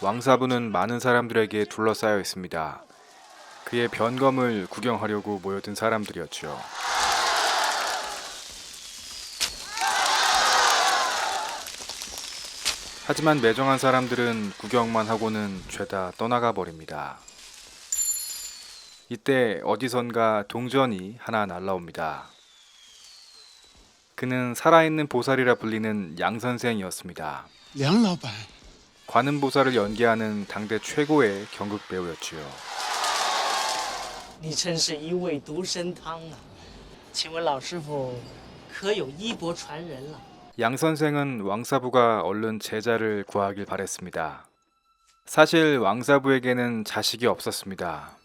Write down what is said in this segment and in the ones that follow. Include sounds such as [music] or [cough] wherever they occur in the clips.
왕사부는 많은 사람들에게 둘러싸여 있습니다. 그의 변검을 구경하려고 모여든 사람들이었죠. 하지만 매정한 사람들은 구경만 하고는 죄다 떠나가 버립니다. 이때 어디선가 동전이 하나 날라옵니다. 그는 살아있는 보살이라 불리는 양 선생이었습니다. 梁老板， 관음보살을 연기하는 당대 최고의 경극 배우였지요. 你真是一味独参汤啊！请问老师傅，可有衣钵传人了？ 양 선생은 왕사부가 얼른 제자를 구하길 바랬습니다. 사실 왕사부에게는 자식이 없었습니다.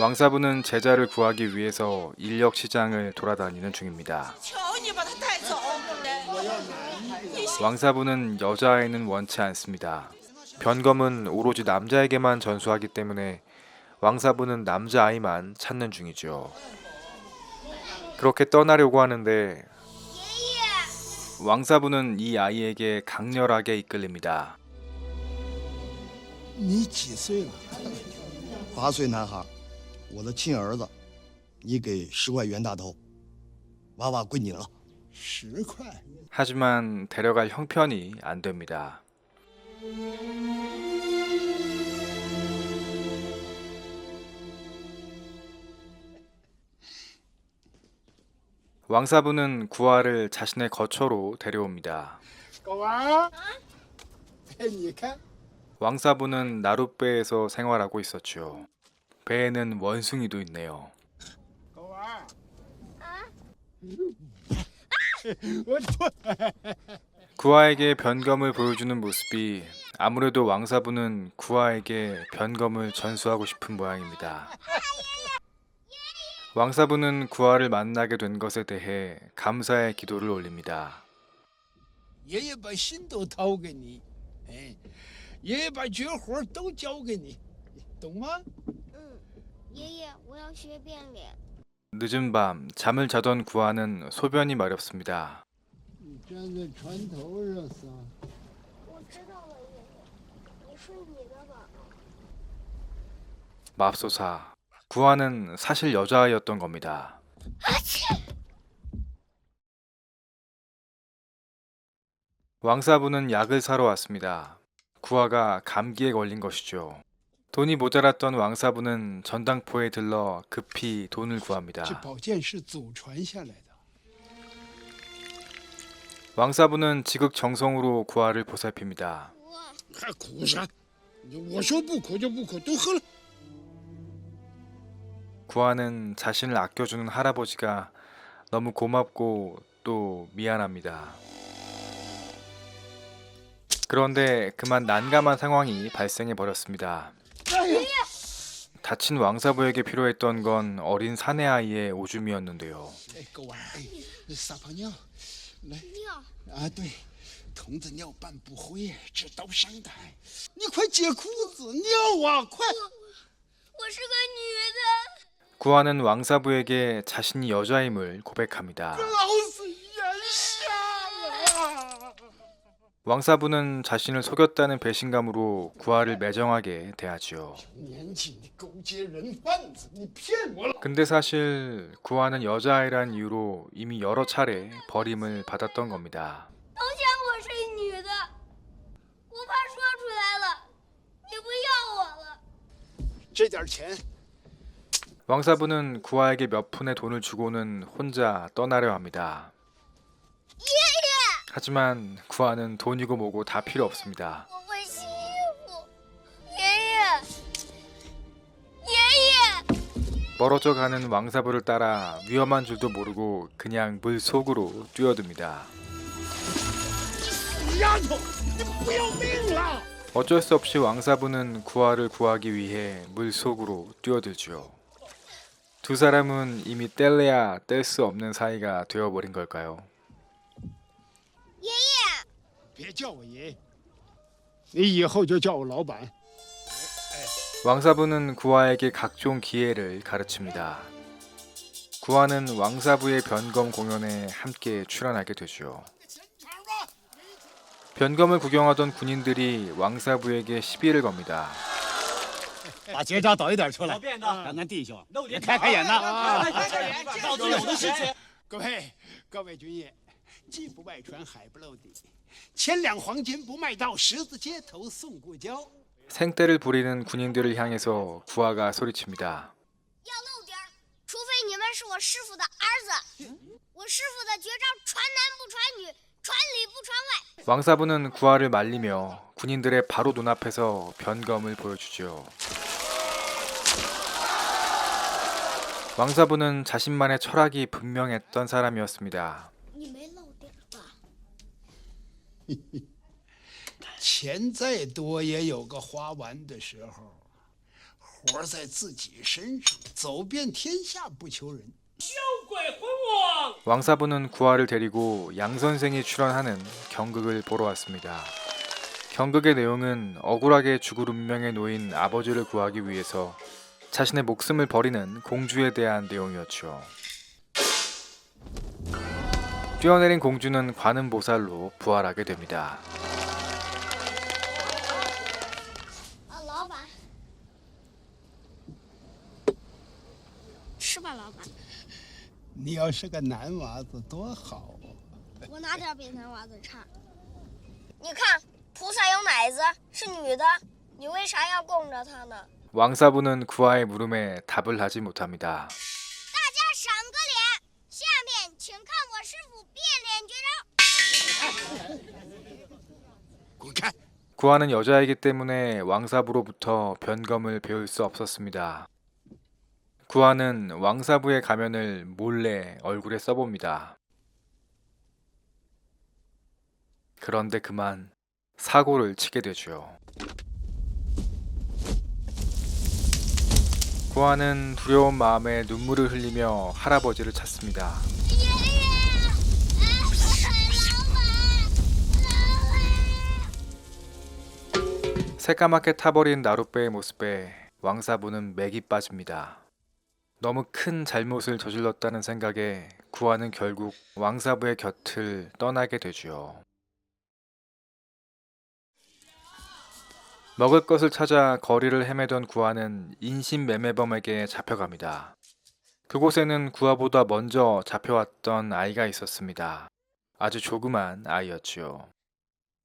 왕사부는 제자를 구하기 위해서 인력 시장을 돌아다니는 중입니다. 求你把他带走！ 왕사부는 여자아이는 원치 않습니다. 변검은 오로지 남자에게만 전수하기 때문에 왕사부는 남자아이만 찾는 중이죠. 그렇게 떠나려고 하는데 왕사부는 이 아이에게 강렬하게 이끌립니다. 你几岁了？八岁男孩， 我的亲儿子，你给十块袁大头，娃娃归你了。十块。 하지만 데려갈 형편이 안 됩니다. 왕사부는 구아를 자신의 거처로 데려옵니다. 狗儿，哎，你看， 왕사부는 나룻배에서 생활하고 있었죠. 배에는 원숭이도 있네요. 구아에게 변검을 보여주는 모습이 아무래도 왕사부는 구아에게 변검을 전수하고 싶은 모양입니다. 왕사부는 구아를 만나게 된 것에 대해 감사의 기도를 올립니다. 예예바 신도 다오겠니? 예예바 주요 활동 자오겠니? 동만? 爷爷，我要学变脸。 늦은 밤 잠을 자던 구아는 소변이 마렵습니다. 你站在船头上撒。我知道了，爷爷，你睡你的吧。 맙소사 구아는 사실 여자아이였던 겁니다. 왕사부는 약을 사러 왔습니다. 구아가 감기에 걸린 것이죠. 돈이 모자랐던 왕사부는 전당포에 들러 급히 돈을 这 구합니다. 宝剑是祖传下来的。 왕사부는 지극정성으로 구아를 보살핍니다. 还哭啥？我说不哭就不哭，都喝了。 구아는 자신을 아껴주는 할아버지가 너무 고맙고 또 미안합니다. 그런데 그만 난감한 상황이 발생해 버렸습니다. 다친 왕사부에게 필요했던 건 어린 사내 아이의 오줌이었는데요. 뭐, 뭐 구하는 왕사부에게 자신이 여자임을 고백합니다. 왕사부는 자신을 속였다는 배신감으로 구하를 매정하게 대하지요. 근데 사실 구하는 여자아이란 이유로 이미 여러 차례 버림을 받았던 겁니다. 왕사부는 구하에게 몇 푼의 돈을 주고는 혼자 떠나려 합니다. 하지만 구아는 돈이고 뭐고 다 필요 없습니다. 我会洗衣服，爷爷，爷爷， 멀어져 가는 왕사부를 따라 위험한 줄도 모르고 그냥 물 속으로 뛰어듭니다. 死丫头，你不要命了！ 어쩔 수 없이 왕사부는 구아를 구하기 위해 물 속으로 뛰어들죠. 두 사람은 이미 뗄래야 뗄 수 없는 사이가 되어버린 걸까요? 别叫我爷爷，你以后就叫我老板。 왕사부는 구아에게 각종 기회를 가르칩니다. 구화는 왕사부의 변검 공연에 함께 출연하게 되죠. 변검을 구경하던 군인들이 왕사부에게 시비를 겁니다.把结扎早一点出来，便的让咱弟兄也开开眼呐。老子有的是钱。各位各位军爷， 技不外传，海不露地，千两黄金不卖到十字街头送过交。 생떼를 부리는 군인들을 향해서 구화가 소리칩니다. 要露点儿，除非你们是我师傅的儿子。我师傅的绝招传男不传女，传里不传外。 왕사부는 구화를 말리며 군인들의 바로 눈앞에서 변검을 보여주죠. 왕사부는 자신만의 철학이 분명했던 사람이었습니다. 你没露点儿吧？ [laughs] 钱再多也有个花完的时候，活在自己身上，走遍天下不求人。 왕사부는 구화를 데리고 양 선생이 출연하는 경극을 보러 왔습니다. 경극의 내용은 억울하게 죽을 운명에 놓인 아버지를 구하기 위해서 자신의 목숨을 버리는 공주에 대한 내용이었죠. 뛰어내린 공주는 관음보살로 부활하게 됩니다. 왕사부는 구아의 물음에 답을 하지 못합니다. 구하는 여자이기 때문에 왕사부로부터 변검을 배울 수 없었습니다. 구하는 왕사부의 가면을 몰래 얼굴에 써봅니다. 그런데 그만 사고를 치게 되죠. 구하는 두려운 마음에 눈물을 흘리며 할아버지를 찾습니다. 새까맣게 타버린 나룻배의 모습에 왕사부는 맥이 빠집니다. 너무 큰 잘못을 저질렀다는 생각에 구하는 결국 왕사부의 곁을 떠나게 되지요. 먹을 것을 찾아 거리를 헤매던 구하는 인신매매범에게 잡혀갑니다. 그곳에는 구하보다 먼저 잡혀왔던 아이가 있었습니다. 아주 조그만 아이였지요.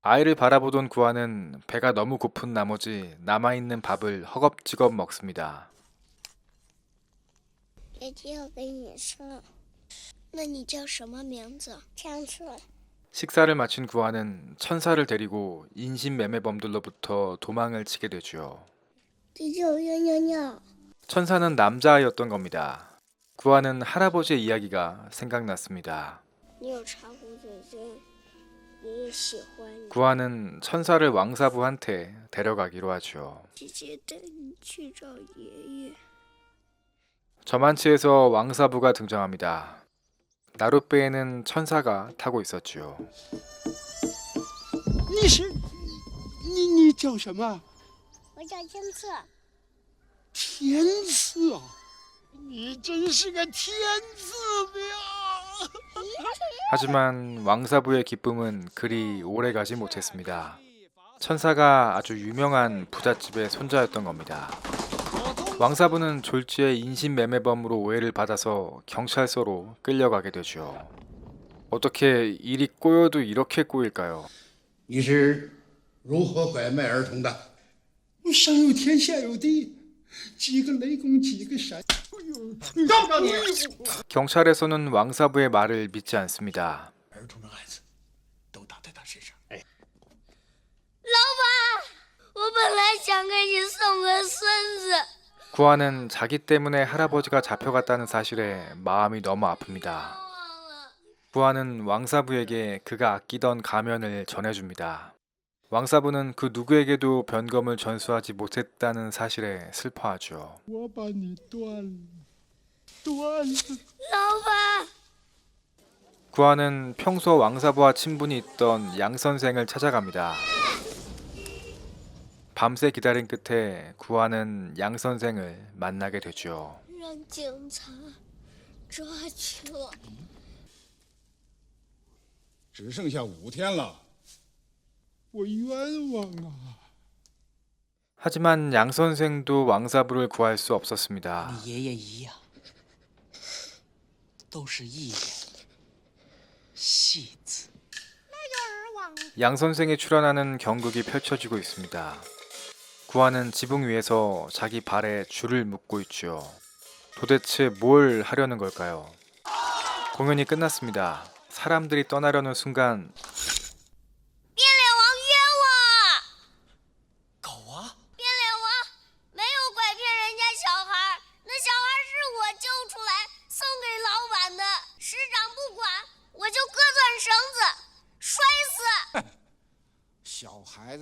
아이를 바라보던 구아는 배가 너무 고픈 나머지 남아있는 밥을 허겁지겁 먹습니다. 식사를 마친 구아는 천사를 데리고 인신매매범들로부터 도망을 치게 되죠. 천사는 남자아이였던 겁니다. 구아는 할아버지의 이야기가 생각났습니다. 구하는 천사를 왕사부한테 데려가기로 하죠. 저만치에서 왕사부가 등장합니다. 나룻배에는 천사가 타고 있었지요. 你是你你叫什么？我叫天策。天赐啊！你真是个天赐的呀！ 하지만 왕사부의 기쁨은 그리 오래 가지 못했습니다. 천사가 아주 유명한 부잣집의 손자였던 겁니다. 왕사부는 졸지에 인신매매범으로 오해를 받아서 경찰서로 끌려가게 되죠. 어떻게 일이 꼬여도 이렇게 꼬일까요? 你是如何拐卖儿童的？上有天，下有地，几个雷公，几个闪。 경찰에서는 왕사부의 말을 믿지 않습니다. 구아는 자기 때문에 할아버지가 잡혀갔다는 사실에 마음이 너무 아픕니다. 구아는 왕사부에게 그가 아끼던 가면을 전해줍니다. 왕사부는 그 누구에게도 변검을 전수하지 못했다는 사실에 슬퍼하죠. 我把你断了，断了。老板， 구하는 평소 왕사부와 친분이 있던 양 선생을 찾아갑니다. 밤새 기다린 끝에 구하는 양 선생을 만나게 되죠. 让警察 这就只剩下五天了。 뭐, 하지만 양 선생도 왕사부를 구할 수 없었습니다. 양 선생이 출연하는 경극이 펼쳐지고 있습니다. 구하는 지붕 위에서 자기 발에 줄을 묶고 있지요. 도대체 뭘 하려는 걸까요? 공연이 끝났습니다. 사람들이 떠나려는 순간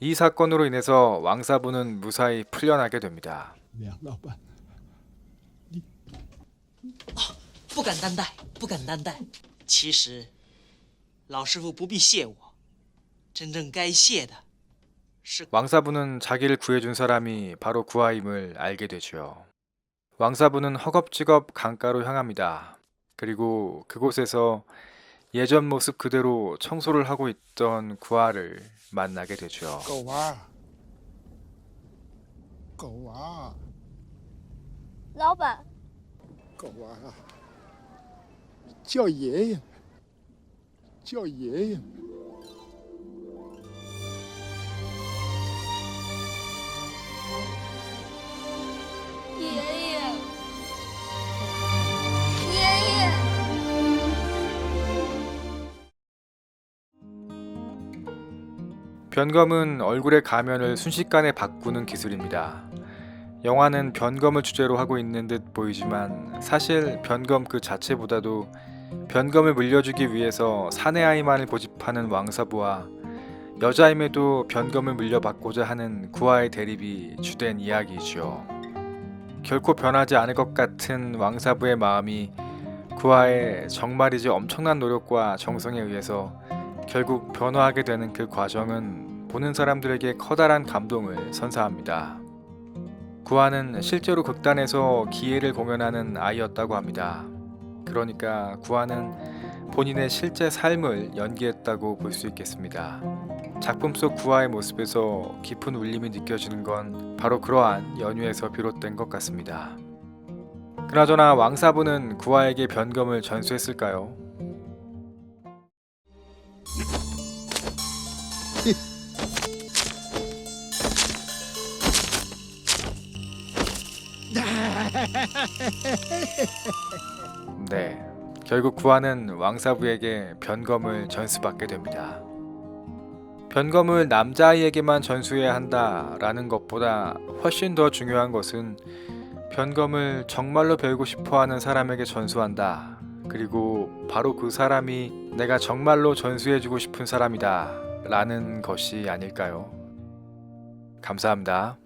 이 사건으로 인해서 왕사부는 무사히 풀려나게 됩니다. 梁老板，不敢担待，不敢担待。其实，老师傅不必谢我，真正该谢的是 왕사부는 자기를 구해준 사람이 바로 구하임을 알게 되죠. 왕사부는 허겁지겁 강가로 향합니다. 그리고 그곳에서 예전 모습 그대로 청소를 하고 있던 구아를 만나게 되죠. 꼬아. 꼬아. 老板， 꼬아. 저 얘야. 저 얘야. 변검은 얼굴의 가면을 순식간에 바꾸는 기술입니다. 영화는 변검을 주제로 하고 있는 듯 보이지만 사실 변검 그 자체보다도 변검을 물려주기 위해서 사내 아이만을 고집하는 왕사부와 여자임에도 변검을 물려받고자 하는 구아의 대립이 주된 이야기이죠. 결코 변하지 않을 것 같은 왕사부의 마음이 구아의 정말이지 엄청난 노력과 정성에 의해서 결국 변화하게 되는 그 과정은 보는 사람들에게 커다란 감동을 선사합니다. 구아는 실제로 극단에서 기회를 공연하는 아이였다고 합니다. 그러니까 구아는 본인의 실제 삶을 연기했다고 볼 수 있겠습니다. 작품 속 구아의 모습에서 깊은 울림이 느껴지는 건 바로 그러한 연유에서 비롯된 것 같습니다. 그나저나 왕사부는 구아에게 변검을 전수했을까요? [laughs] 네, 결국 구하는 왕사부에게 변검을 전수받게 됩니다. 변검을 남자아이에게만 전수해야 한다라는 것보다 훨씬 더 중요한 것은 변검을 정말로 배우고 싶어 하는 사람에게 전수한다. 그리고 바로 그 사람이 내가 정말로 전수해주고 싶은 사람이다. 라는 것이 아닐까요? 감사합니다.